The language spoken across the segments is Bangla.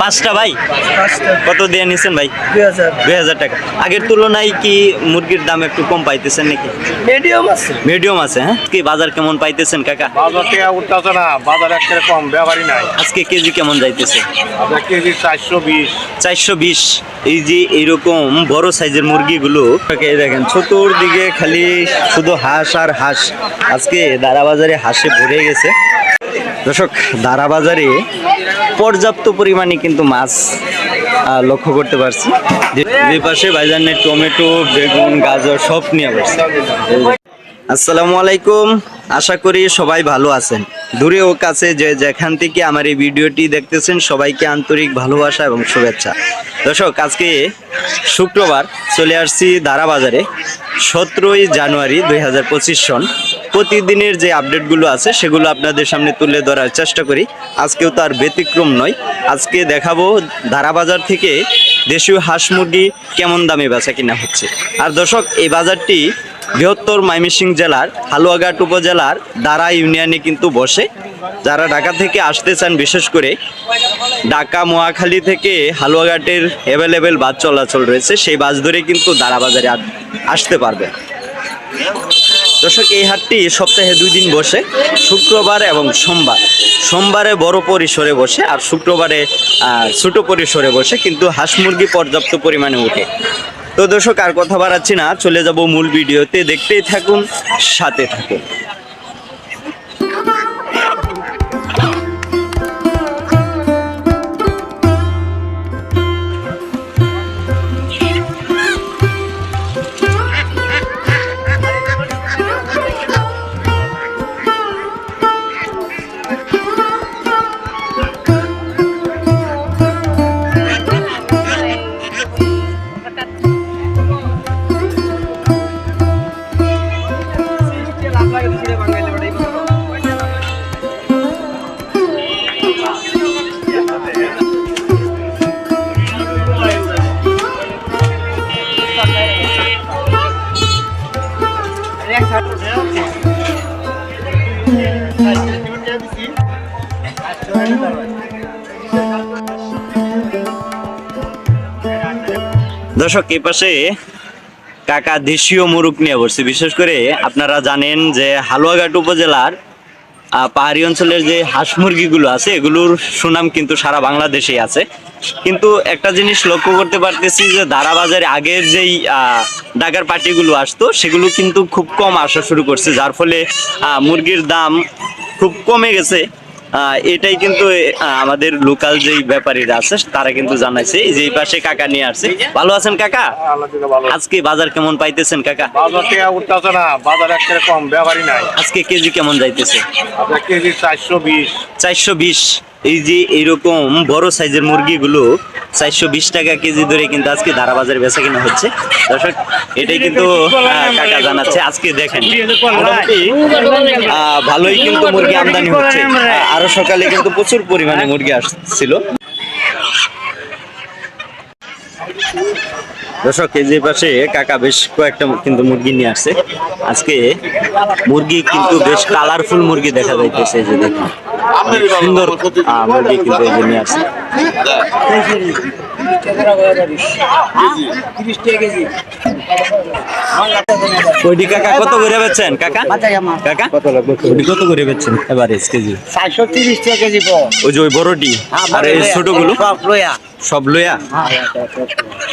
পাঁচটা ভাই? কত দিয়ে নিছেন ভাই? দুই হাজার। টাকা। আগের তুলনায় কি মুরগির দাম একটু কম পাইতেছেন নাকি? মিডিয়াম আছে। মিডিয়াম আছে হ্যাঁ? কি বাজার কেমন পাইতেছেন কাকা? বাজার থেকে উঠতেছে না বাজার একটা কম ব্যাপারই নাই। আজকে কেজি কেমন যাইতেছে? কেজি চারশো বিশ। চারশো বিশ। এই যে এইরকম বড় সাইজের মুরগিগুলো দেখেন চতুর্দিকে খালি শুধু হাঁস আর হাঁস। আজকে দারা বাজারে হাঁসে ভরে গেছে। দর্শক দারা বাজারে পর্যাপ্ত পরিমাণে কিন্তু মাছ লক্ষ্য করতে পারছি। যে পাশে ভাইজানের টমেটো, বেগুন, গাজর সব নিয়ে পারছি আসসালামু আলাইকুম। আশা করি সবাই ভালো আছেন। দূরে ও কাছে যে যেখান থেকে আমার এই ভিডিওটি দেখতেছেন, সবাইকে আন্তরিক ভালোবাসা এবং শুভেচ্ছা। দর্শক, আজকে শুক্রবার চলে আসছি ধারা বাজারে সতেরোই জানুয়ারি দুই হাজার পঁচিশ সন। প্রতিদিনের যে আপডেটগুলো আছে, সেগুলো আপনাদের সামনে তুলে ধরার চেষ্টা করি। আজকেও তার ব্যতিক্রম নয়। আজকে দেখাবো ধারা বাজার থেকে দেশীয় হাঁস মুরগি কেমন দামে বেচা কিনা হচ্ছে। আর দর্শক, এই বাজারটি বৃহত্তর মাইমিসিং জেলার, হালুয়াঘাট উপজেলার দারা ইউনিয়নে কিন্তু বসে। যারা ঢাকা থেকে আসতে চান, বিশেষ করে ঢাকা মোয়াখালী থেকে হালুয়াঘাটের অ্যাভেলেবেল বাস চলাচল রয়েছে, সেই বাস ধরে কিন্তু দারা বাজারে আসতে পারবে দর্শক, এই হাটটি সপ্তাহে দুই দিন বসে, শুক্রবার এবং সোমবার। সোমবারে বড় পরিসরে বসে আর শুক্রবারে ছোটো পরিসরে বসে, কিন্তু হাঁস মুরগি পর্যাপ্ত পরিমাণে ওঠে। তো দর্শক, আর কথা বাড়াচ্ছি না, চলে যাব মূল ভিডিওতে। দেখতেই থাকুন, সাথে থাকুন। দর্শক, এই পাশে কাকা দেশীয় মুরুক নিয়ে বসছে। বিশেষ করে আপনারা জানেন যে হালুয়াঘাট উপজেলার পাহাড়ি অঞ্চলের যে হাঁস মুরগিগুলো আছে, এগুলোর সুনাম কিন্তু সারা বাংলাদেশেই আছে। কিন্তু একটা জিনিস লক্ষ্য করতে পারতেছি যে দারা বাজারে আগের যেই ডাকার পার্টিগুলো আসতো, সেগুলো কিন্তু খুব কম আসা শুরু করছে, যার ফলে মুরগির দাম খুব কমে গেছে। এটাই কিন্তু আমাদের লোকাল যেই ব্যাপারীরা আছে তারা কিন্তু জানাইছে যে এই পাশে কাকা নিয়ে আসছে। ভালো আছেন কাকা? আজকে বাজার কেমন পাইতেছেন কাকা? বাজার থেকে উঠতেছে না বাজার একটা কম ব্যাপারই নাই। আজকে কেজি কেমন যাইতেছে? কেজি চারশো বিশ। চারশো বিশ। এই যে এরকম বড় সাইজের মুরগিগুলো চারশো বিশ টাকা কেজি ধরে কিন্তু আজকে ধারা বাজারে বেচা কিনা হচ্ছে। দর্শক এটাই কিন্তু টাকা কাকা জানাচ্ছে আজকে দেখেন। আহ, ভালোই কিন্তু মুরগি আমদানি হচ্ছে। আরও সকালে কিন্তু প্রচুর পরিমাণে মুরগি আসছিল। দর্শক, এই যে পাশে কাকা বেশ কয়েকটা কিন্তু মুরগি নিয়ে আসছে। আজকে মুরগি কিন্তু বেশ কালারফুল মুরগি দেখা যাইতেছে যে দেখুন। সুন্দর মুরগি কিন্তু এই যে নিয়ে আসছে। ওইটি কাকা কত করে বেচছেন কাকা? কাকা? কত ওইটি কত করে বেচছেন এবারে কেজি? চারশো তিরিশ টাকা কেজি ওই যে ওই বড়টি আর এই ছোটগুলো? সব লইয়া। সব লইয়া?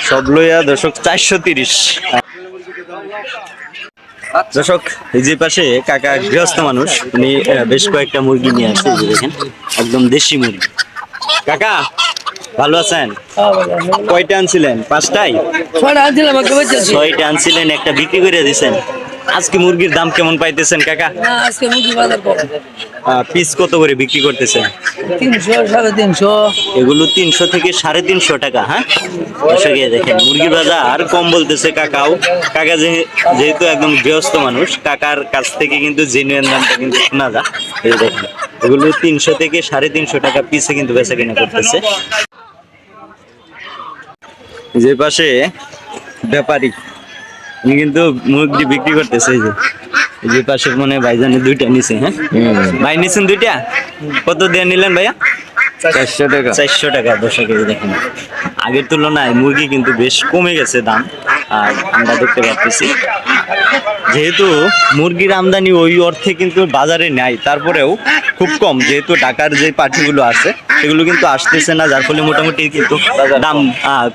সব লইয়া। দর্শক চারশো তিরিশ। দর্শক এই যে পাশে কাকা গৃহস্থ মানুষ উনি বেশ কয়েকটা মুরগি নিয়ে আসছে দেখেন একদম দেশি মুরগি। কাকা ভালো আছেন? কয়টা আনছিলেন? পাঁচটাই? ছয়টা আনছিলাম ছয়টা আনছিলেন একটা বিক্রি করে দিছেন। আজকে মুরগির দাম কেমন পাইতেছেন কাকা? আজকে মুরগি বাজার পিস কত করে বিক্রি করতেছেন? তিনশো সাড়ে তিনশো। এগুলো তিনশো থেকে সাড়ে তিনশো টাকা হ্যাঁ? দর্শক দেখেন মুরগির বাজার কম বলতেছে কাকাও। কাকা যে- যেহেতু একদম গৃহস্থ মানুষ কাকার কাছ থেকে কিন্তু জেনুইন দামটা কিন্তু শোনা যায়। এই দেখেন এগুলো তিনশো থেকে সাড়ে তিনশো টাকা পিসে কিন্তু বেচা কিনা করতেছে। যে পাশে ব্যাপারী উনি কিন্তু মুরগি বিক্রি করতেছে এই যে। যে পাশে মনে ভাইজানে দুইটা নিছে হ্যাঁ? ভাই নিছেন দুইটা? কত দিয়ে নিলেন ভাইয়া? চারশো টাকা। চারশো টাকা দশা কেজি দেখেন। আগের তুলনায় মুরগি কিন্তু বেশ কমে গেছে দাম আর আমরা দেখতে পাচ্ছি। যেহেতু মুরগির আমদানি ওই অর্থে কিন্তু বাজারে নাই তারপরেও খুব কম। যেহেতু ঢাকার যে পার্টিগুলো আছে সেগুলো কিন্তু আসতেছে না যার ফলে মোটামুটি কিন্তু দাম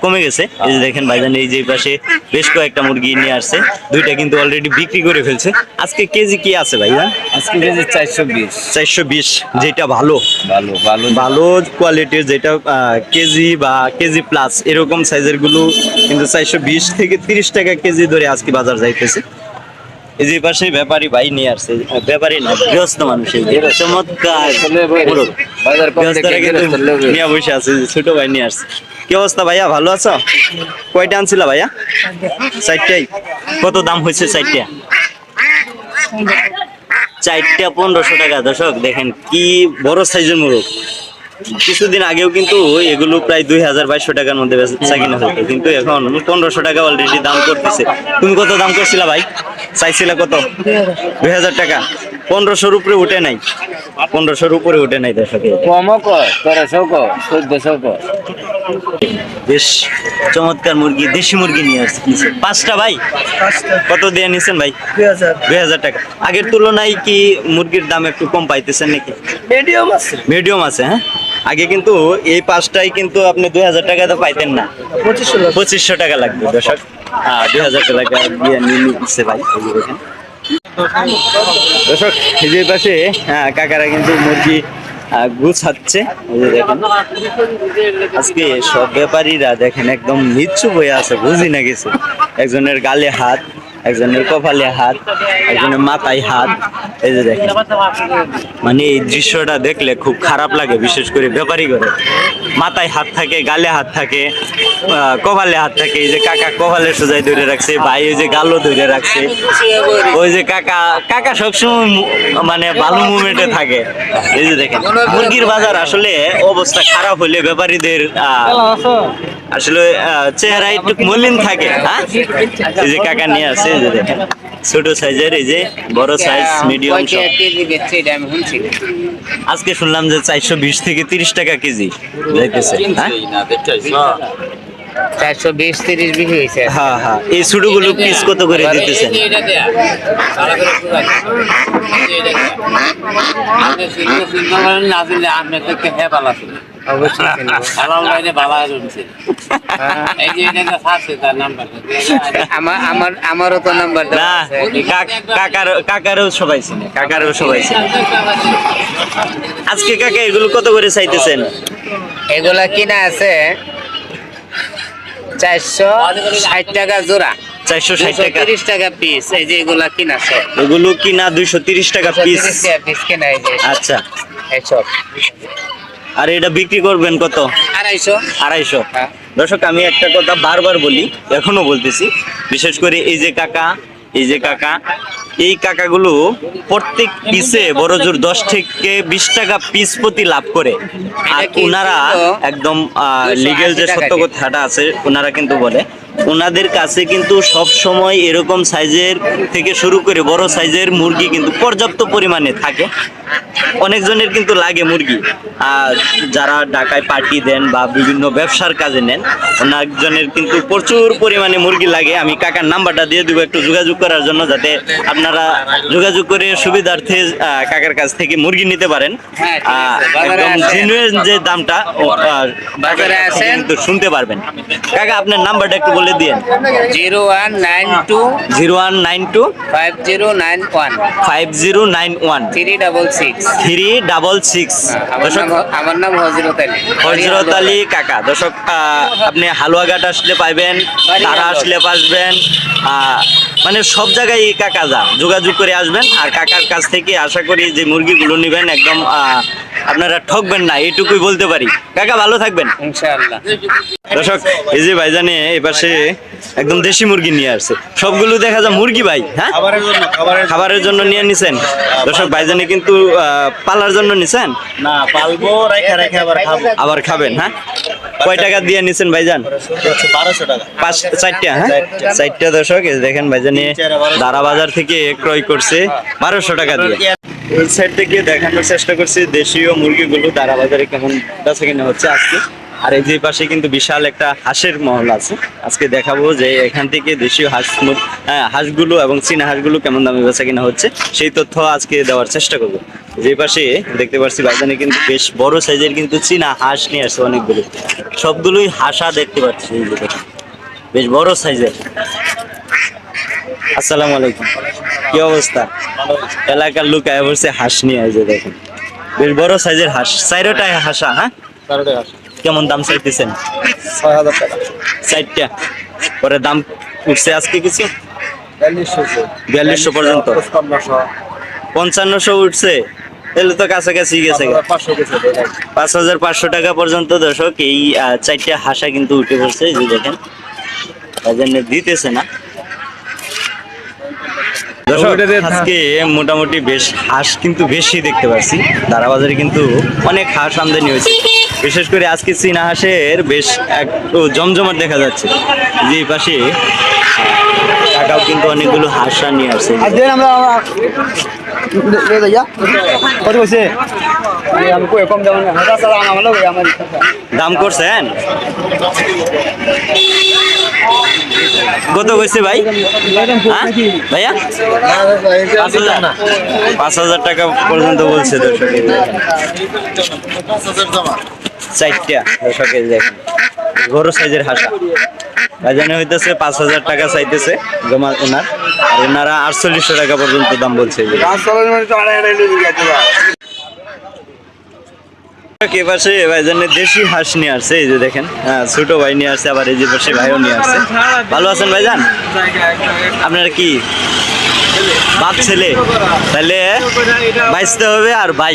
কমে গেছে। এই যে দেখেন ভাইজান এই যে পাশে বেশ কয়েকটা মুরগি নিয়ে আসছে দুইটা কিন্তু অলরেডি বিক্রি করে ফেলছে। আজকে কেজি কি আছে ভাইজান? আজকে কেজি চারশো বিশ। চারশো বিশ যেটা ভালো। ভালো ভালো। ভালো কোয়ালিটির যেটা কেজি বা কেজি প্লাস এরকম সাইজেরগুলো কিন্তু চারশো বিশ থেকে তিরিশ টাকা কেজি ধরে আজকে বাজার যাইতেছে। এই যে পাশে ব্যাপারী ভাই নিয়ে আসছে ব্যাপারী না গৃহস্থ মানুষ চমৎকার। নিয়ে বসে আছে ছোট ভাই নিয়ে আসছে। কি অবস্থা ভাইয়া ভালো আছো? কয়টা আনছিল ভাইয়া? চারটাই। কত দাম হয়েছে চারটা? চারটা পনেরোশো টাকা দর্শক দেখেন কি বড় সাইজের মোরগ কিছুদিন আগেও কিন্তু এগুলো প্রায় দুই হাজার বাইশশো টাকার মধ্যে বেচা কিনা হতো। কিন্তু এখন পনেরোশো টাকা অলরেডি দাম করতেছে। তুমি কত দাম করছিলা ভাই? চাইছিলা কত? দুই হাজার টাকা। পনেরোশোর উপরে উঠে নাই। পনেরোশোর উপরে উঠে নাই কমও তেরোশো চোদ্দশো বেশ চমৎকার মুরগি দেশি মুরগি নিয়ে আসছে। পাঁচটা ভাই? কত দিয়ে নিছেন ভাই? দুই হাজার। টাকা। আগের তুলনায় কি মুরগির দাম একটু কম পাইতেছেন নাকি? মিডিয়াম আছে। মিডিয়াম আছে হ্যাঁ? আগে কিন্তু এই পাঁচটাই কিন্তু আপনি দুই হাজার টাকা তো পাইতেন না। পঁচিশশো টাকা লাগবে দর্শক। দুই হাজার টাকা দিয়ে নিয়ে নিচ্ছে ভাই, এই যে দেখেন। দর্শক যে পাশে হ্যাঁ কাকারা কিন্তু মুরগি গুছাচ্ছে দেখেন আজকে সব ব্যাপারীরা দেখেন একদম নিচ্ছু হয়ে আছে, বুঝি না গেছে একজনের গালে হাত একজনের কপালে হাত একজনের মাথায় হাত, এই যে দেখেন। মানে এই দৃশ্যটা দেখলে খুব খারাপ লাগে, বিশেষ করে ব্যাপারী করে মাথায় হাত থাকে, গালে হাত থাকে কপালে হাত থাকে। এই যে কাকা কপালে সোজাই ধরে রাখছে, ভাই ওই যে গালও ধরে রাখছে। ওই যে কাকা কাকা সবসময় মানে ভালো মুভমেন্টে থাকে। এই যে দেখেন, মুরগির বাজার আসলে অবস্থা খারাপ হলে ব্যাপারীদের আসলে চেহারা একটু মলিন থাকে হ্যাঁ? এই যে কাকা নিয়ে আছে এই যে দেখেন ছোট সাইজের এই যে বড় সাইজ মিডিয়াম আজকে শুনলাম যে চারশো বিশ থেকে তিরিশ টাকা কেজি যাইতেছে হ্যাঁ? চারশো বিশ তিরিশ বিক্রি হয়েছে। হ্যাঁ হ্যাঁ এই ছোটগুলো পিস কত করে দিতেছেন অবশ্যই আমার আমার আমারও তো নাম্বার না দেওয়া আছে কাক- কাকার কাকারও সবাই চিনে কাকারও সবাই চিনে। আজকে কাকা এগুলো কত করে চাইতেছেন? এগুলা কিনা আছে চারশো ষাট টাকা জোড়া। চারশো ষাট টাকা। তিরিশ টাকা পিস এই যে এগুলা কিনা সব এগুলো কিনা দুইশো তিরিশ টাকা পিস পিস কিনা যে। আচ্ছা। এইসব আর এটা বিক্রি করবেন কত আড়াইশো আড়াইশো হ্যাঁ। দর্শক আমি একটা কথা বারবার বলি এখনও বলতেছি বিশেষ করে এই যে কাকা এই যে কাকা এই কাকাগুলো প্রত্যেক পিসে বড় জোর দশ থেকে বিশ টাকা পিস প্রতি লাভ করে আর ওনারা একদম লিগেল যে সত্য। কথাটা আছে ওনারা কিন্তু বলে ওনাদের কাছে কিন্তু সব সময় এরকম সাইজের থেকে শুরু করে বড় সাইজের মুরগি কিন্তু পর্যাপ্ত পরিমাণে থাকে। অনেকজনের কিন্তু লাগে মুরগি। আর যারা ঢাকায় পার্টি দেন বা বিভিন্ন ব্যবসার কাজে নেন অনেকজনের কিন্তু প্রচুর পরিমাণে মুরগি লাগে। আমি কাকার নাম্বারটা দিয়ে দেবো একটু যোগাযোগ করার জন্য যাতে আপনারা যোগাযোগ করে সুবিধার্থে কাকার কাছ থেকে মুরগি নিতে পারেন। হ্যাঁ, আহ, একদম জেনুইন যে দামটা শুনতে পারবেন। কাকা আপনার নাম্বারটা একটু বলে দিয়েন। Zero one nine two zero one nine two five zero nine one. Five zero nine one. Three double six. Three double six. আমার নাম আমার নাম হজরত আলী। হজরত আলী কাকা। দর্শক আপনি হালুয়াঘাট আসলে পাইবেন তারা আসলে পাসবেন আহ, মানে সব জায়গায় কাকা যা যোগাযোগ করে আসবেন। আর কাকার কাছ থেকে আশা করি যে মুরগিগুলো নেবেন একদম আহ, আপনারা ঠকবেন না এটুকুই বলতে পারি। কাকা ভালো থাকবেন। ইনশাআল্লাহ। দর্শক এই যে ভাই ভাইজানে এপাশে একদম দেশি মুরগি নিয়ে আসছে। সবগুলো দেখা যায় মুরগি ভাই হ্যাঁ? খাবারের জন্য নিয়ে নিছেন। দর্শক ভাইজানে কিন্তু পালার জন্য নিছেন? না পালবো রেখে রেখে আবার খাব। আবার খাবেন হ্যাঁ? কয় টাকা দিয়ে নিছেন ভাইজান? পাঁচ চারটা হ্যাঁ? চারটা। দর্শক এই দেখেন ভাইজানি দারা বাজার থেকে ক্রয় করছে বারোশো টাকা দিয়ে। এই সাইড থেকে দেখানোর চেষ্টা করছি দেশীয় মুরগিগুলো দারা বাজারে কেমন বেচা কিনা হচ্ছে আজকে। আর এই যে পাশে কিন্তু বিশাল একটা হাঁসের মহল আছে। আজকে দেখাবো যে এখান থেকে দেশীয় হাঁস হ্যাঁ, হাঁসগুলো এবং চীনা হাঁসগুলো কেমন দামে বেচা কিনা হচ্ছে সেই তথ্য আজকে দেওয়ার চেষ্টা করব। যে পাশে দেখতে পাচ্ছি বাজারে কিন্তু বেশ বড় সাইজের কিন্তু চীনা হাঁস নিয়ে আসছে অনেকগুলো। সবগুলোই হাসা দেখতে পাচ্ছি এই বেশ বড় সাইজের। আসসালামু আলাইকুম। কি অবস্থা? এলাকার লোক আয় বলছে হাঁস নিয়ে আসে দেখেন। বেশ বড় সাইজের হাঁস। চাইরোটায় হাসা হ্যাঁ? কেমন দাম চাইতেছেন? ছয় হাজার টাকা। চারটা। পরে দাম উঠছে আজকে কিছু? বিয়াল্লিশশো পর্যন্ত। পঞ্চান্নশো। উঠছে। তাহলে তো কাছাকাছি গেছে পাঁচ হাজার পাঁচশো টাকা পর্যন্ত দর্শক এই চারটা হাঁসা কিন্তু উঠে পড়ছে যে দেখেন। দিতেছে না। আজকে মোটামুটি বেশ হাঁস কিন্তু বেশি দেখতে পাচ্ছি। তারা বাজারে কিন্তু অনেক হাঁস আমদানি হয়েছে। বিশেষ করে আজকে চীনা হাঁসের বেশ একটু জমজমাট দেখা যাচ্ছে। যে পাশে কাকাও কিন্তু অনেকগুলো হাঁস নিয়ে আসছে। দাম করছেন? কত কইছে ভাই? হ্যাঁ? ভাইয়া? পাঁচ হাজার টাকা পর্যন্ত বলছে দর্শকের চারটা দর্শকের দেখেন। সাইজের হাসা বাজানে হইতেছে পাঁচ হাজার টাকা চাইতেছে জমা ওনার। আর ওনারা আটচল্লিশশো টাকা পর্যন্ত দাম বলছে। কে পাশে ভাইজানের দেশি হাঁস নিয়ে আসছে, এই যে দেখেন। হ্যাঁ ছোট ভাই নিয়ে আসছে, আবার এই যে পাশে ভাইও নিয়ে আসছে। ভালো আছেন ভাইজান? আপনার কি? বাপ, ছেলে? তাহলে বাইসতে হবে আর ভাই?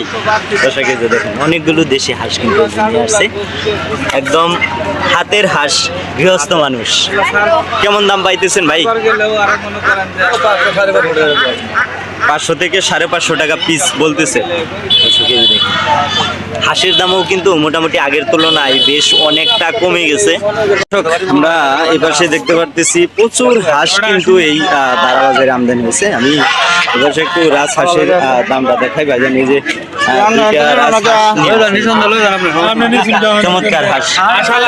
দশা কেজি দেখেন, অনেকগুলো দেশি হাঁস কিন্তু নিয়ে আসছে। একদম হাতের হাঁস, গৃহস্থ মানুষ। কেমন দাম পাইতেছেন ভাই? পাঁচশো থেকে সাড়ে পাঁচশো টাকা পিস বলতেছে। হাঁসের দামও কিন্তু মোটামুটি আগের তুলনায় বেশ অনেকটা কমে গেছে। আমরা এপাশে দেখতে পারতেছি প্রচুর হাঁস কিন্তু এই দারাবাজারে আমদানি হয়েছে আমি এবার একটু রাজ হাঁসের দামটা দেখাই। বাজার নিজে চমৎকার হাঁস।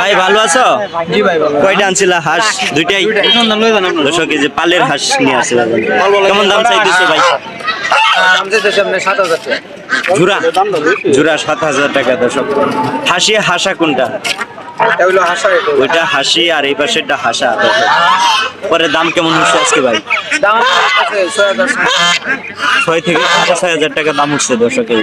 ভাই, ভালো আছো? কয়টা আনছিলা হাঁস? দুইটাই? যে পালের হাঁস নিয়ে আসছে বাজারে। কেমন দাম চাইতেছো ভাই? দেশে সাত হাজার জোড়া জোড়া সাত হাজার টাকা দর্শক। হাসি হাসা কোনটা? ওইটা হাসি। আর এই পাশেরটা হাসা পরে দাম কেমন হচ্ছে আজকে ভাই? ছয় থেকে সাড়ে ছয় হাজার টাকা দাম উঠছে দর্শক এই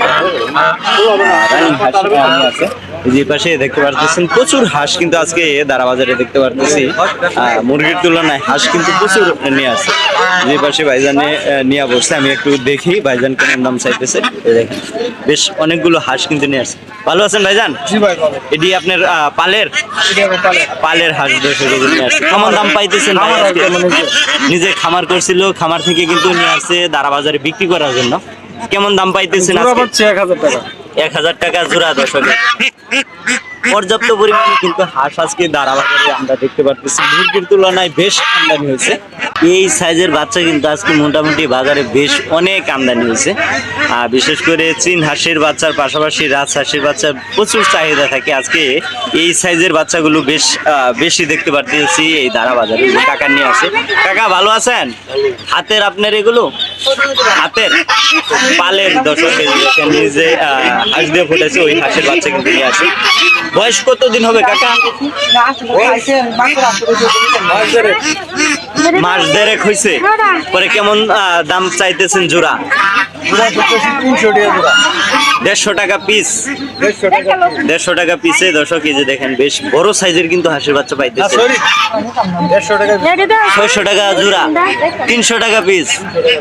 রানিং হাঁস রানিং আছে। যে পাশে দেখতে পারতেছেন প্রচুর হাঁস কিন্তু আজকে দারা বাজারে দেখতে পারতেছি। মুরগির তুলনায় হাঁস কিন্তু প্রচুর নিয়ে আসে। যে পাশে ভাইজানে নিয়ে বসছে আমি একটু দেখি ভাইজান কেমন দাম চাইতেছে দেখেন। বেশ অনেকগুলো হাঁস কিন্তু নিয়ে আসছে। ভালো আছেন ভাইজান? এটি আপনার পালের? পালের। হাঁস কেমন দাম পাইতেছেন নিজে খামার করছিল খামার থেকে কিন্তু নিয়ে আসছে দারা বাজারে বিক্রি করার জন্য। কেমন দাম পাইতেছেন এক হাজার টাকা। এক হাজার টাকা জোড়া দর্শকের। পর্যাপ্ত পরিমাণে কিন্তু হাঁস আজকে দাঁড়া বাজারে আমরা দেখতে পারতেছি। মুরগির তুলনায় বেশ আমদানি হয়েছে। এই সাইজের বাচ্চা কিন্তু আজকে মোটামুটি বাজারে বেশ অনেক আমদানি হয়েছে। আর বিশেষ করে চীন হাঁসের বাচ্চার পাশাপাশি রাজ হাঁসের বাচ্চার প্রচুর চাহিদা থাকে। আজকে এই সাইজের বাচ্চাগুলো বেশ বেশি দেখতে পারতেছি। এই দাঁড়া বাজারে কাকা নিয়ে আসে। কাকা, ভালো আছেন? হাতের আপনার এগুলো? হাতের? পালের দর্শকের নিজে হাঁস দিয়ে ফুটেছে, ওই হাঁসের বাচ্চা কিন্তু নিয়ে আসে। বয়স কতদিন হবে কাকা? মাস দেড়েক হয়েছে পরে কেমন দাম চাইতেছেন জোড়া? দেড়শো টাকা পিস দেড়শো টাকা পিসে দর্শক এই যে দেখেন বেশ বড় সাইজের কিন্তু হাঁসের বাচ্চা পাইতেছে। ছয়শো টাকা জোড়া। তিনশো টাকা পিস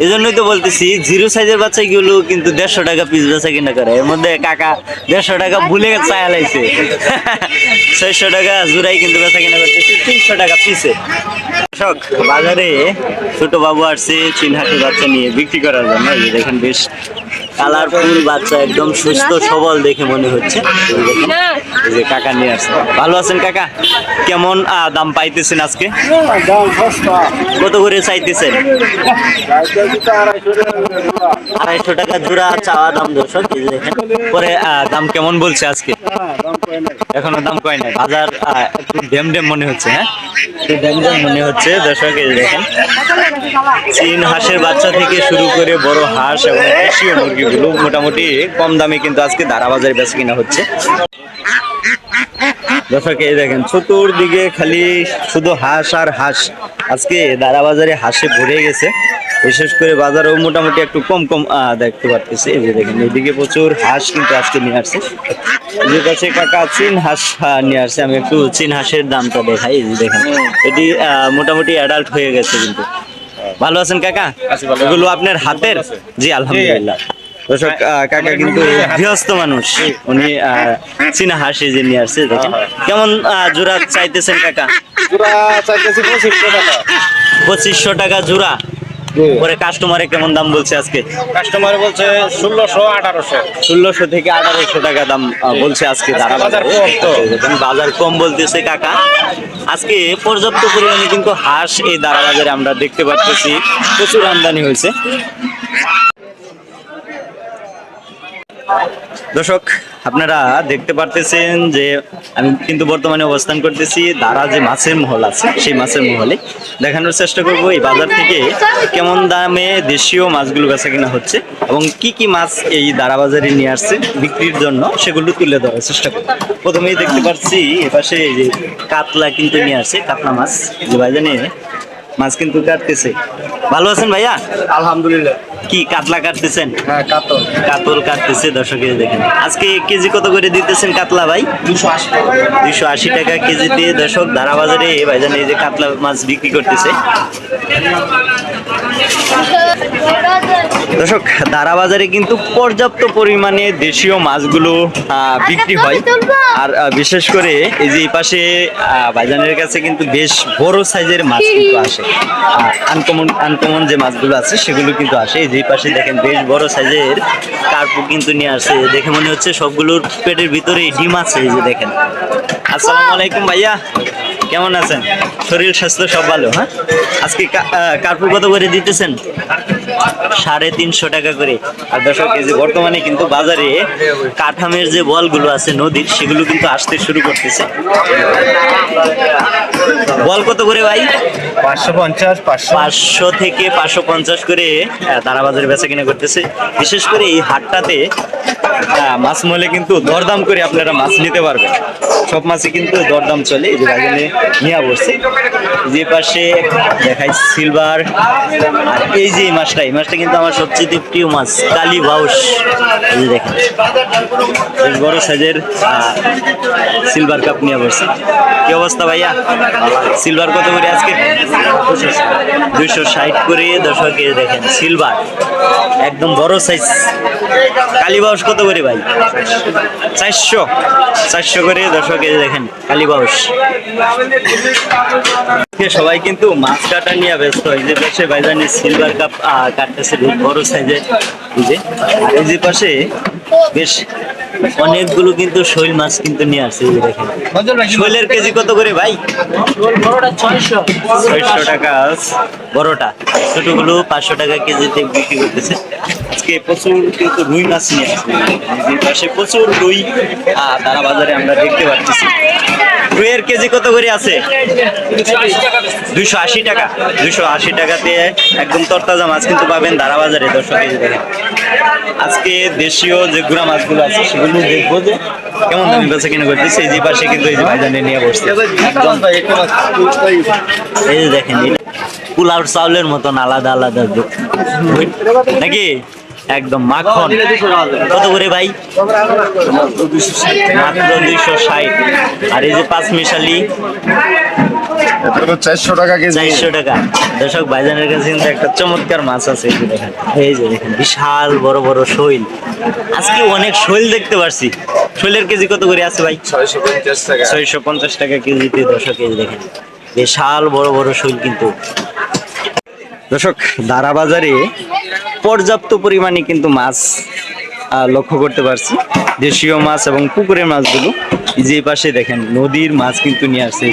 এই জন্যই তো বলতেছি জিরো সাইজের বাচ্চাগুলো কিন্তু দেড়শো টাকা পিস বেচা কিনা করে। এর মধ্যে কাকা দেড়শো টাকা ভুলে চায়া লাইছে। ছয়শো টাকা জোড়াই কিন্তু বেচা কিনা করতেছি তিনশো টাকা পিসে। দর্শক বাজারে ছোট বাবু আসছে চীন হাঁসের বাচ্চা নিয়ে বিক্রি করার জন্য। এই দেখেন বেশ কালারফুল বাচ্চা একদম সুস্থ সবল দেখে মনে হচ্ছে। এই যে কাকা নিয়ে আসছে। ভালো আছেন কাকা? কেমন আহ, দাম পাইতেছেন আজকে? কত করে চাইতেছেন? আড়াইশো টাকা জোড়া চাওয়া দাম দর্শক পরে দাম কেমন বলছে আজকে? এখনও দাম কয় নাই। বাজার একটু ডেম ডেম মনে হচ্ছে হ্যাঁ? ডেম ডেম মনে হচ্ছে, দর্শক, এই দেখেন। চীন হাঁসের বাচ্চা থেকে শুরু করে বড় হাঁস এবং দেশীয় মুরগিগুলো মোটামুটি কম দামে কিন্তু আজকে দারা বাজারে বেচা কিনা হচ্ছে। দর্শক, এই দেখেন, চতুর্দিকে খালি শুধু হাঁস আর হাঁস। আজকে দারা বাজারে হাঁসে ভরে গেছে। বিশেষ করে বাজারেও মোটামুটি একটু কম কম দেখতে পাচ্ছি এই যে দেখেন এদিকে প্রচুর হাঁস কিন্তু আজকে নিয়ে আসছে। যে পাশে কাকা চীন হাঁস নিয়ে আসছে আমি একটু চীন হাঁসের দামটা দেখাই। এই যে দেখেন এটি মোটামুটি অ্যাডাল্ট হয়ে গেছে কিন্তু। ভালো আছেন কাকা? এগুলো আপনার হাতের? জি আলহামদুলিল্লাহ। দর্শক কাকা কিন্তু গৃহস্থ মানুষ। উনি আহ, চীনা হাসি যে নিয়ে আসছে দেখেন। কেমন আহ, জোড়া চাইতেছেন কাকা? চাইতেছি পঁচিশশো টাকা। পঁচিশশো টাকা জোড়া। পরে কাস্টমারে কেমন দাম বলছে আজকে? কাস্টমার বলছে ষোলোশো আঠারোশো। ষোলোশো থেকে আঠারোশো টাকা দাম বলছে আজকে দাঁড়া বাজার কম তো। বাজার কম বলতেছে কাকা। আজকে পর্যাপ্ত পরিমাণে কিন্তু হাঁস এই দাঁড়া বাজারে আমরা দেখতে পাচ্ছি। প্রচুর আমদানি হয়েছে। দর্শক আপনারা দেখতে পারতেছেন যে আমি কিন্তু বর্তমানে অবস্থান করতেছি দাঁড়া যে মাছের মহল আছে, সেই মাছের মহলে। দেখানোর চেষ্টা করব এই বাজার থেকে কেমন দামে দেশীয় মাছগুলো বেচা কিনা হচ্ছে এবং কি কি মাছ এই দাঁড়া বাজারে নিয়ে আসছে বিক্রির জন্য সেগুলো তুলে ধরার চেষ্টা করব। প্রথমেই দেখতে পাচ্ছি এপাশে যে কাতলা কিন্তু নিয়ে আসছে, কাতলা মাছ। যে বাজারে মাছ কিন্তু কাটতেছে। ভালো আছেন ভাইয়া? আলহামদুলিল্লাহ। কি কাতলা কাটতেছেন? হ্যাঁ কাতল। কাতল কাটতেছে দর্শকে দেখেন। আজকে কেজি কত করে দিতেছেন কাতলা ভাই? দুইশো আশি। টাকা কেজিতে দর্শক ধারা বাজারে ভাইজান এই যে কাতলা মাছ বিক্রি করতেছে। দর্শক দারা বাজারে কিন্তু পর্যাপ্ত পরিমাণে দেশীয় মাছগুলো বিক্রি হয়। আর বিশেষ করে এই যে পাশে ভাইজানের কাছে কিন্তু বেশ বড় সাইজের মাছ কিন্তু আসে। আনকমন আনকমন যে মাছগুলো আছে সেগুলো কিন্তু আসে। এই যে পাশে দেখেন বেশ বড় সাইজের কার্পু কিন্তু নিয়ে আসে। দেখে মনে হচ্ছে সবগুলোর পেটের ভিতরে ডিম আছে এই যে দেখেন। আসসালামু আলাইকুম ভাইয়া কেমন আছেন? শরীর স্বাস্থ্য সব ভালো হ্যাঁ? আজকে কার্পু কত করে দিতেছেন? সাড়ে তিনশো টাকা করে। আর দর্শক এই যে বর্তমানে কিন্তু বাজারে কাঠামের যে বলগুলো আছে নদীর সেগুলো কিন্তু আসতে শুরু করতেছে। বল কত করে ভাই? পাঁচশো পঞ্চাশ পাঁচশো। পাঁচশো থেকে পাঁচশো পঞ্চাশ করে তারা বাজারে বেচা কিনা করতেছে। বিশেষ করে এই হাটটাতে মাছ মলে কিন্তু দরদাম করে আপনারা মাছ নিতে পারবেন। সব মাছে কিন্তু দরদাম চলে এই যে বাগানে নিয়ে বসছে। যে পাশে দেখাই সিলভার আর এই যে এই মাছটা এই মাছটা কিন্তু আমার সবচেয়ে প্রিয় মাছ, কালি বাউস এই দেখেন, বেশ বড় সাইজের সিলভার কাপ নিয়ে বসছে কি অবস্থা ভাইয়া? সিলভার কত করে আজকে? দুইশো ষাট। করে, দর্শকে দেখেন সিলভার একদম বড় সাইজ কালীবাউস কত করে ভাই? চারশো। চারশো করে দর্শকে দেখেন কালীবাউস। সবাই কিন্তু মাছ কাটা নিয়ে ব্যস্ত। এই যে পাশে ভাইজানি সিলভার কাপ কাটতেছে বেশ বড় সাইজের এই যে আর এই যে পাশে বেশ অনেকগুলো কিন্তু শৈল মাছ কিন্তু নিয়ে আসছে এই দেখেন। শৈলের কেজি কত করে ভাই? ছয়শো। টাকা বড়টা। ছোটগুলো পাঁচশো টাকা কেজিতে বিক্রি করতেছে। আজকে প্রচুর কিন্তু রুই মাছ নিয়ে এই যে পাশে প্রচুর রুই তারা বাজারে আমরা দেখতে পাচ্ছি। রুইয়ের কেজি কত করে আছে? দুইশো আশি টাকা। দুইশো আশি টাকাতে একদম তরতাজা মাছ কিন্তু পাবেন দারা বাজারে এই যে দেখেন। আজকে দেশীয় যে গুড়া মাছগুলো আছে, সেগুলো দেখব যে কেমন দামি বেচা কিনা করতেছে। এই যে পাশে কিন্তু এই যে ভাইজানে নিয়ে বসছে। এই যে দেখেন পোলাও চাউলের মতন আলাদা আলাদা। নাকি? একদম মাখন। কত করে ভাই? মাত্র দুইশো ষাট। আর এই যে পাঁচ মিশালি চারশো টাকা চারশো টাকা। দর্শক ভাইজানের কাছে কিন্তু একটা চমৎকার মাছ আছে এই যে দেখেন। এই যে দেখেন বিশাল বড় বড় শৈল। আজকে অনেক শৈল দেখতে পারছি। শৈলের কেজি কত করে আছে ভাই? ছয়শো পঞ্চাশ টাকা। ছয়শো পঞ্চাশ টাকা কেজিতে দর্শক এই যে দেখেন। বিশাল বড় বড় শৈল কিন্তু। দর্শক দারা বাজারে পর্যাপ্ত পরিমাণে কিন্তু মাছ আহ, লক্ষ্য করতে পারছি। দেশীয় মাছ এবং পুকুরের মাছগুলো এই যে পাশে দেখেন নদীর মাছ কিন্তু নিয়ে আসছে।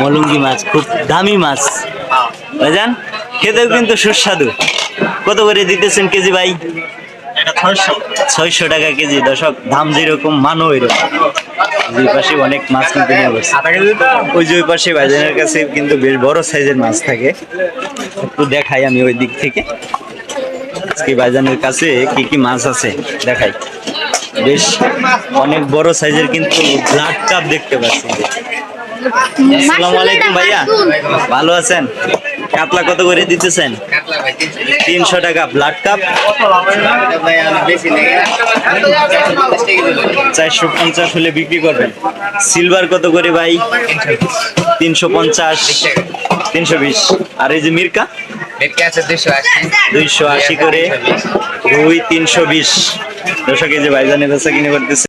মলঙ্গি মাছ খুব দামি মাছ। ভাইজান খেতেও কিন্তু সুস্বাদু। কত করে দিতেছেন কেজি ভাই? ছয়শো। টাকা কেজি দশক দাম যেরকম মানও এরকম দুই পাশে অনেক মাছ কিন্তু নিয়ে বসছে ওই যে ওই পাশে ভাইজানের কাছে কিন্তু বেশ বড় সাইজের মাছ থাকে। একটু দেখাই আমি ওই দিক থেকে। আজকে ভাইজানের কাছে কি কি মাছ আছে দেখাই। বেশ অনেক বড় সাইজের কিন্তু ব্লাড কাপ দেখতে পাচ্ছি। আসসালামু আলাইকুম ভাইয়া। ভালো আছেন? কাতলা কত করে দিতেছেন? তিনশো টাকা। Blood cup. চারশো পঞ্চাশ হলে বিক্রি করবেন। সিলভার কত করে ভাই? তিনশো পঞ্চাশ। তিনশো বিশ। আর এই যে মির্কা? দুইশো আশি করে। রুই তিনশো বিশ। দর্শক, এই যে ভাইজানের বেচা কিনে করতেছে।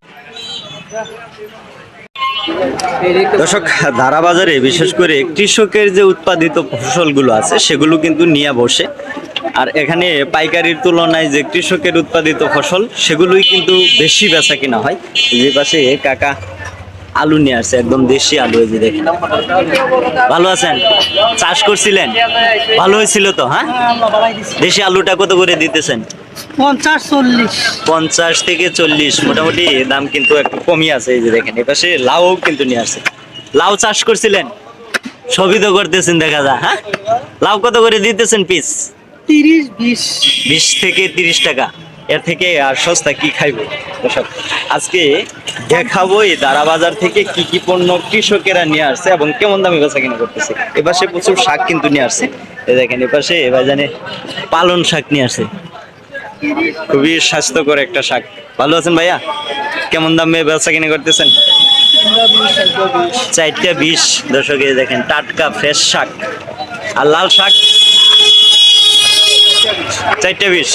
দর্শক ধারা বাজারে বিশেষ করে কৃষকের যে উৎপাদিত ফসলগুলো আছে, সেগুলো কিন্তু নিয়ে বসে। আর এখানে পাইকারির তুলনায় যে কৃষকের উৎপাদিত ফসল, সেগুলোই কিন্তু বেশি বেচা কিনা হয়। যে পাশে কাকা আলু নিয়ে আসছে, একদম দেশি আলু, এই যে দেখেন। ভালো আছেন? চাষ করছিলেন? ভালো হয়েছিল তো হ্যাঁ? দেশি আলুটা কত করে দিতেছেন? পঞ্চাশ চল্লিশ। পঞ্চাশ থেকে চল্লিশ মোটামুটি দাম কিন্তু একটু কমই আছে এই যে দেখেন এপাশে লাউ কিন্তু নিয়ে আসছে। লাউ চাষ করছিলেন? সবই তো করতেছেন দেখা যায় হ্যাঁ? লাউ কত করে দিতেছেন পিস তিরিশ বিশ। বিশ থেকে তিরিশ টাকা। এর থেকে আর সস্তা কি খাইবো? দর্শক আজকে দেখাবো এই দারা বাজার থেকে কি কি পণ্য কৃষকেরা নিয়ে আসছে এবং কেমন দামে বেচা কিনা করতেছে এপাশে প্রচুর শাক কিন্তু নিয়ে আসছে। এই দেখেন এপাশে এবার জানে পালন শাক নিয়ে আসছে। খুবই স্বাস্থ্যকর একটা শাক। ভালো আছেন ভাইয়া? কেমন দামে বেচা কিনা করতেছেন? চারটা বিশ দর্শকে দেখেন, টাটকা ফ্রেশ শাক। আর লাল শাক? চারটে বিশ,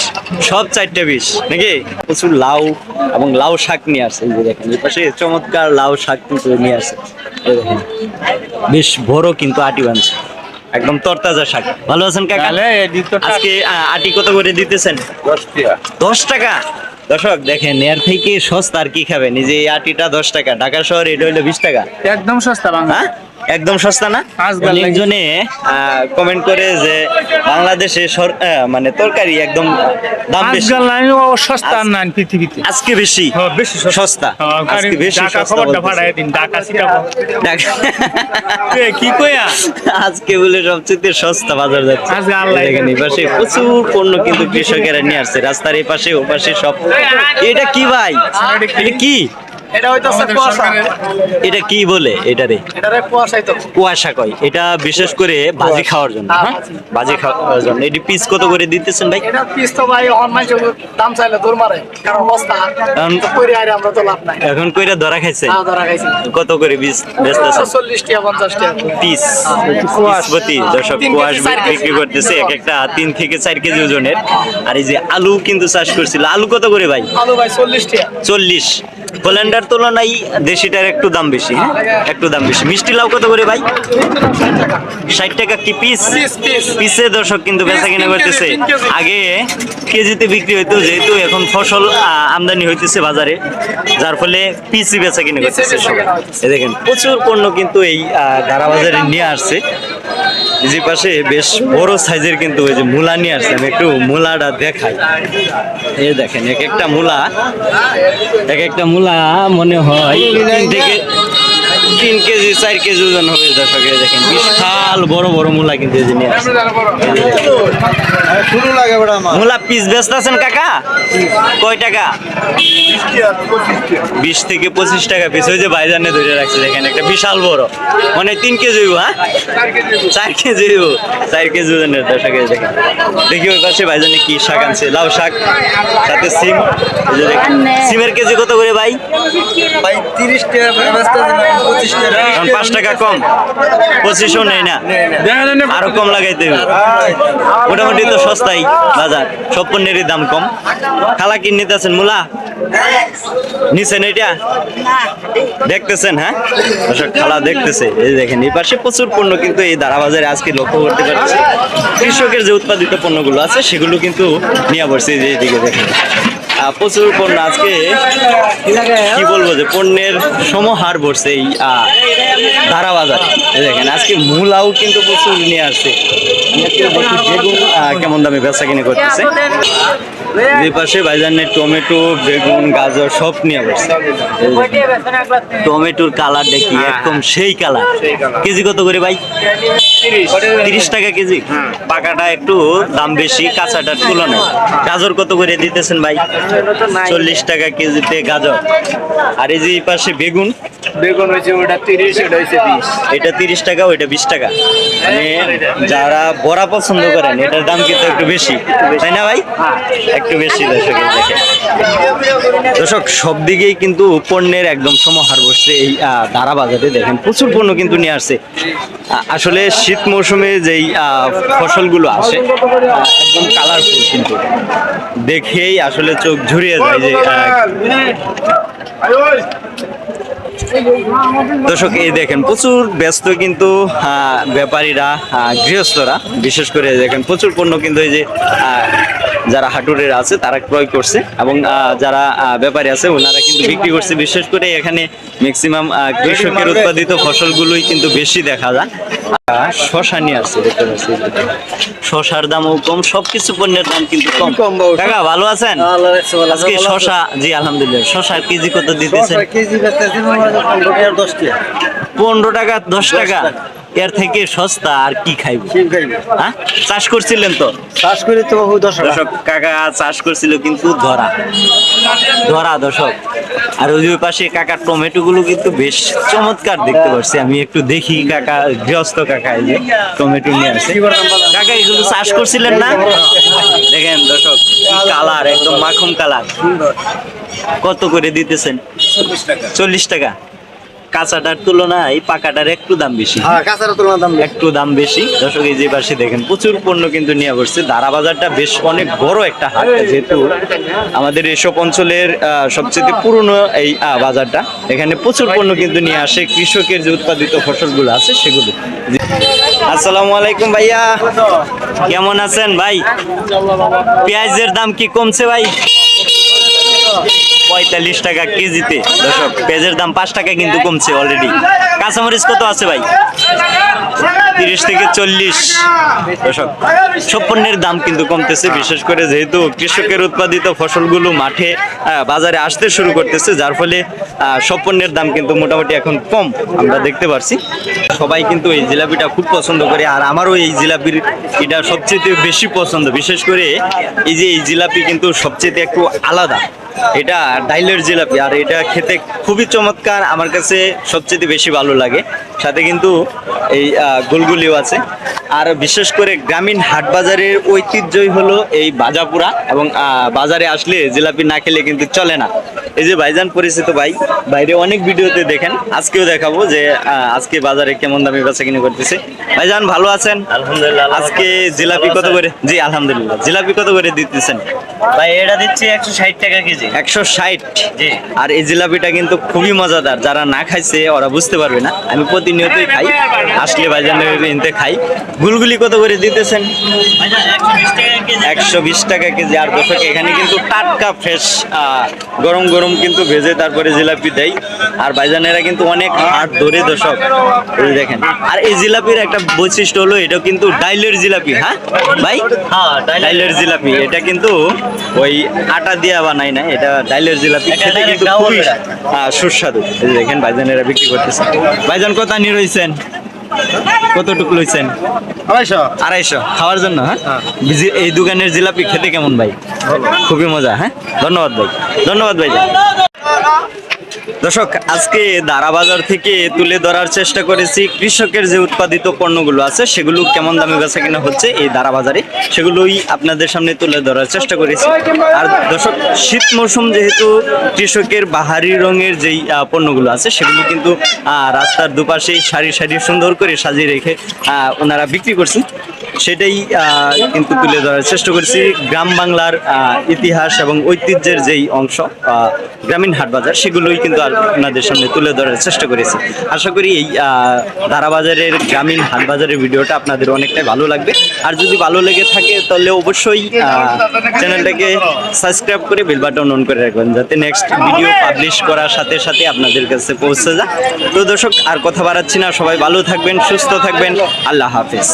সব চারটে বিশ, নাকি? প্রচুর লাউ এবং লাউ শাক নিয়ে আসছে, এই যে দেখেন, এই পাশে চমৎকার লাউ শাক কিন্তু নিয়ে দেখেন। বেশ বড় কিন্তু আটি বানছে। একদম তরতাজা শাক। ভালো আছেন কাকা? আজকে আটি কত করে দিতেছেন? দশ টাকা। দর্শক দেখেন এর থেকে সস্তা আর কি খাবে? যে এই আটিটা দশ টাকা। ঢাকা শহরে এটা হইল বিশ টাকা। একদম সস্তা বাংলা। হ্যাঁ? একদম সস্তা না? অনেকজনে কমেন্ট করে যে বাংলাদেশে মানে তরকারি একদম দাম বেশি। সস্তা নাই পৃথিবীতে। আজকে বেশি? হ্যাঁ, বেশি সস্তা। হ্যাঁ, আজকে বেশি খবরটা বলতেছে। দিন ঢাকা কি কইয়া? আজকে বলে সবচেয়ে সস্তা বাজার যাচ্ছে। আজকে আল্লাহ এই পাশে প্রচুর পণ্য কিন্তু কৃষকেরা নিয়ে আসছে। রাস্তার এই পাশে ও পাশে সব। এটা কি ভাই? এটা কি? এটা হইতাছে কুয়াশা। এটা কি বলে এটারে? এটারে কুয়াশাই তো কুয়াশা কয়। এটা বিশেষ করে ভাজি খাওয়ার জন্য হ্যাঁ? ভাজি খাওয়ার জন্য। এটি পিস কত করে দিতেছেন ভাই? এটা পিস তো ভাই অনলাইন দাম চাইলে দূর মারে কারণ কইরে আরে আমরা তো লাভ নাই। এখন কইরা ধরা খাইছে? না ধরা খাইছি। কত করে পিস বেচতেছেন? চল্লিশ টাকা পঞ্চাশ টাকা পিস কুয়াশ। প্রতি দর্শক। বিক্রি করতেছে এক একটা তিন থেকে চার কেজি ওজনের। আর এই যে আলু কিন্তু চাষ করছিল। আলু কত করে ভাই? আলু ভাই চল্লিশ টাকা চল্লিশ। হোল্যান্ডার তুলনায় দেশিটার একটু দাম বেশি হ্যাঁ? একটু দাম বেশি। মিষ্টি লাউ কত করে ভাই? ষাট টাকা কি পিস. পিসে দর্শক কিন্তু বেচা কিনা করতেছে। আগে কেজিতে বিক্রি হইতো যেহেতু এখন ফসল আমদানি হইতেছে বাজারে যার ফলে পিসি বেচা কিনা করতেছে সবাই। দেখেন প্রচুর পণ্য কিন্তু এই ধারা বাজারে নিয়ে আসছে। যে পাশে বেশ বড় সাইজের কিন্তু ওই যে মূলা নিয়ে আসছে, আমি একটু মূলাটা দেখাই। এই দেখেন, এক একটা মূলা, এক একটা মূলা মনে হয় তিন থেকে তিন কেজি চার কেজি ওজন হবে দর্শক দেখেন বিশাল বড় বড় মূলা কিন্তু এই মূলা পিস ব্যস্ত আছেন কাকা? কয় টাকা? বিশ থেকে পঁচিশ টাকা পিস ওই যে ভাইজানে ধরে রাখছে দেখেন একটা বিশাল বড়। মানে তিন কেজি হইব, হ্যাঁ? চার কেজি হইব, চার কেজি ওজনের দর্শক দেখেন। দেখি ওই পাশে ভাইজানে কি শাক আনছে লাউ শাক সাথে সিম এই যে দেখেন। সিমের কেজি কত করে ভাই? ভাই তিরিশ টাকা পাঁচ টাকা কম। পঁচিশও নেই না। আরও কম লাগাইতে হবে। মোটামুটি তো সস্তাই বাজার। সব পণ্যেরই দাম কম। খালা কি নিতেছেন? মূলা? নিছেন এটা? দেখতেছেন হ্যাঁ? খালা দেখতেছে। এই দেখেন, এই পাশে প্রচুর পণ্য কিন্তু এই দাঁড়া বাজারে আজকে লক্ষ্য করতে পারছি। কৃষকের যে উৎপাদিত পণ্যগুলো আছে, সেগুলো কিন্তু নিয়ে পড়ছে যে এইদিকে দেখেন। প্রচুর পণ্য আজকে, কি বলব যে পণ্যের সমহার ভরছে এই ধারা বাজার দেখেন, আজকে মূলাও কিন্তু প্রচুর নিয়ে আসছে। বেগুন কেমন দামে বেচা কিনে করতেছে? পাশে ভাইজানের টমেটো, বেগুন, গাজর সব নিয়ে বসছে টমেটোর কালার দেখি একদম সেই কালার? কেজি কত করে ভাই? তিরিশ। টাকা কেজি। পাকাটা একটু দাম বেশি কাঁচাটার তুলনায়। গাজর কত করে দিতেছেন ভাই? চল্লিশ টাকা কেজিতে গাজর। আর এই যে এই পাশে বেগুন? বেগুন হয়েছে ওটা তিরিশ এটা হয়েছে বিশ। এটা তিরিশ টাকা ওইটা বিশ টাকা। মানে যারা বড়া পছন্দ করেন এটার দাম কিন্তু একটু বেশি। তাই না ভাই? একটু বেশি দর্শকের দেখে। দর্শক সব দিকেই কিন্তু পণ্যের একদম সমাহার বসছে এই দারা বাজারে দেখেন প্রচুর পণ্য কিন্তু নিয়ে আসছে। আসলে শীত মৌসুমে যেই ফসলগুলো আসে একদম কালারফুল কিন্তু। দেখেই আসলে চোখ ঝুরিয়ে যায় যে দর্শক এই দেখেন প্রচুর ব্যস্ত কিন্তু ব্যাপারীরা গৃহস্থরা বিশেষ করে দেখেন প্রচুর পণ্য কিন্তু এই যে যারা হাটুরের আছে তারা ক্রয় করছে এবং যারা ব্যাপারী আছে ওনারা কিন্তু বিক্রি করছে। বিশেষ করে এখানে ম্যাক্সিমাম কৃষকের উৎপাদিত ফসলগুলোই কিন্তু বেশি দেখা যায়। শশা নিয়ে আসছে দেখতে পাচ্ছি শশার দামও কম সবকিছু পণ্যের দাম কিন্তু কম। কাকা ভালো আছেন? আজকে শশা জি আলহামদুলিল্লাহ শশার কেজি কত দিতেছেন? কেজি পনেরো টাকা দশ টাকা। এর থেকে সস্তা আর কি খাইব? হ্যাঁ? চাষ করছিলেন তো? চাষ করি তো বহু দর্শক কাকা চাষ করছিল কিন্তু ধরা। ধরা দর্শক আর ওই ওই পাশে কাকার টমেটো গুলো কিন্তু বেশ চমৎকার দেখতে পাচ্ছি আমি একটু দেখি কাকা গৃহস্থ কাকা এই যে টমেটো নিয়ে আসে। কাকা এগুলো চাষ করছিলেন না? দেখেন দর্শক কালার একদম মাখন কালার। কত করে দিতেছেন? চল্লিশ টাকা। কাঁচাটার তুলনায় পাকাটার একটু দাম বেশি। হ্যাঁ দাম একটু দাম বেশি। দর্শক এই যে পাশে দেখেন প্রচুর পণ্য কিন্তু নিয়ে বসছে। দারা বাজারটা বেশ অনেক বড় একটা হাট যেহেতু আমাদের এসব অঞ্চলের সবচেয়ে পুরনো এই বাজারটা। এখানে প্রচুর পণ্য কিন্তু নিয়ে আসে। কৃষকের যে উৎপাদিত ফসলগুলো আছে সেগুলো। আসসালামু আলাইকুম ভাইয়া। কেমন আছেন ভাই? পেঁয়াজের দাম কি কমছে ভাই? পঁয়তাল্লিশ টাকা কেজিতে। দর্শক, পেঁয়াজের দাম পাঁচ টাকা কিন্তু কমছে অলরেডি কাঁচামরিচ কত আছে ভাই? তিরিশ থেকে চল্লিশ দর্শক সব পণ্যের দাম কিন্তু কমতেছে বিশেষ করে যেহেতু কৃষকের উৎপাদিত ফসলগুলো মাঠে বাজারে আসতে শুরু করতেছে যার ফলে সব পণ্যের দাম কিন্তু মোটামুটি এখন কম আমরা দেখতে পারছি। সবাই কিন্তু এই জিলাপিটা খুব পছন্দ করে আর আমারও এই জিলাপির এটা সবচেয়ে বেশি পছন্দ। বিশেষ করে এই যে এই জিলাপি কিন্তু সবচেয়ে একটু আলাদা। এটা ডাইলের জিলাপি আর এটা খেতে খুবই চমৎকার আমার কাছে সবচেয়ে বেশি ভালো লাগে। সাথে কিন্তু এই আহ, গুলগুলিও আছে। আর বিশেষ করে গ্রামীণ হাট বাজারের ঐতিহ্যই হলো এই বাজাপুরা এবং বাজারে আসলে জিলাপি না খেলে কিন্তু চলে না। এই যে ভাইজান পরিচিত ভাই বাইরে অনেক ভিডিওতে দেখেন আজকেও দেখাবো যে আজকে বাজারে কেমন দামে বেচা কিনে করতেছে। ভাইজান ভালো আছেন? আলহামদুলিল্লাহ আজকে জিলাপি কত করে? জি আলহামদুলিল্লাহ। জিলাপি কত করে দিতেছেন? ভাই এটা দিচ্ছি একশো ষাট টাকা কেজি। একশো ষাট? আর এই জিলাপিটা কিন্তু খুবই মজাদার। যারা না খাইছে ওরা বুঝতে পারবে না। আমি প্রতিনিয়তই খাই। আসলে ভাইজানের ইনতে খাই। গুলগুলি কত করে দিতেছেন? একশো বিশ টাকা কেজি। আর দর্শক এখানে কিন্তু টাটকা ফ্রেশ গরম গরম কিন্তু ভেজে তারপরে জিলাপি দেয় আর ভাইজানেরা কিন্তু অনেক হাট ধরে দর্শক দেখেন। আর এই জিলাপির একটা বৈশিষ্ট্য হলো এটা কিন্তু ডাইলের জিলাপি হ্যাঁ? ভাই? হ্যাঁ ডাইলের জিলাপি। এটা কিন্তু ওই আটা দিয়া বানায় না এটা ডাইলের জিলাপি। খেতে কিন্তু খুবই সুস্বাদু। দেখেন ভাইজানেরা বিক্রি করতেছে। ভাইজান কত নিয়ে রয়েছেন কতটুকু লইছেন? আড়াইশো। আড়াইশো। খাওয়ার জন্য হ্যাঁ? জি- এই দোকানের জিলাপি খেতে কেমন ভাই? খুবই মজা হ্যাঁ? ধন্যবাদ ভাই। ধন্যবাদ ভাই দর্শক, আজকে দারা বাজার থেকে তুলে ধরার চেষ্টা করেছি কৃষকের যে উৎপাদিত পণ্যগুলো আছে, সেগুলো কেমন দামে বেচা কিনা হচ্ছে এই দারা বাজারে সেগুলোই আপনাদের সামনে তুলে ধরার চেষ্টা করেছি। আর দর্শক, শীত মৌসুম যেহেতু কৃষকের বাহারি রঙের যেই পণ্যগুলো আছে, সেগুলো কিন্তু রাস্তার দুপাশেই সারি সারি সুন্দর করে সাজিয়ে রেখে ওনারা বিক্রি করছেন, সেটাই কিন্তু তুলে ধরার চেষ্টা করেছি। গ্রাম বাংলার ইতিহাস এবং ঐতিহ্যের যেই অংশ গ্রামীণ হাট বাজার, সেগুলোই কিন্তু আর আপনাদের সামনে তুলে ধরার চেষ্টা করেছি। আশা করি এই আহ, দারাবাজারের গ্রামীণ হাট বাজারের ভিডিওটা আপনাদের অনেকটাই ভালো লাগবে। আর যদি ভালো লেগে থাকে তাহলে অবশ্যই চ্যানেলটাকে সাবস্ক্রাইব করে বেল বাটন অন করে রাখবেন যাতে নেক্সট ভিডিও পাবলিশ করার সাথে সাথে আপনাদের কাছে পৌঁছে যায়। তো দর্শক আর কথা বাড়াচ্ছি না। সবাই ভালো থাকবেন সুস্থ থাকবেন। আল্লাহ হাফিজ।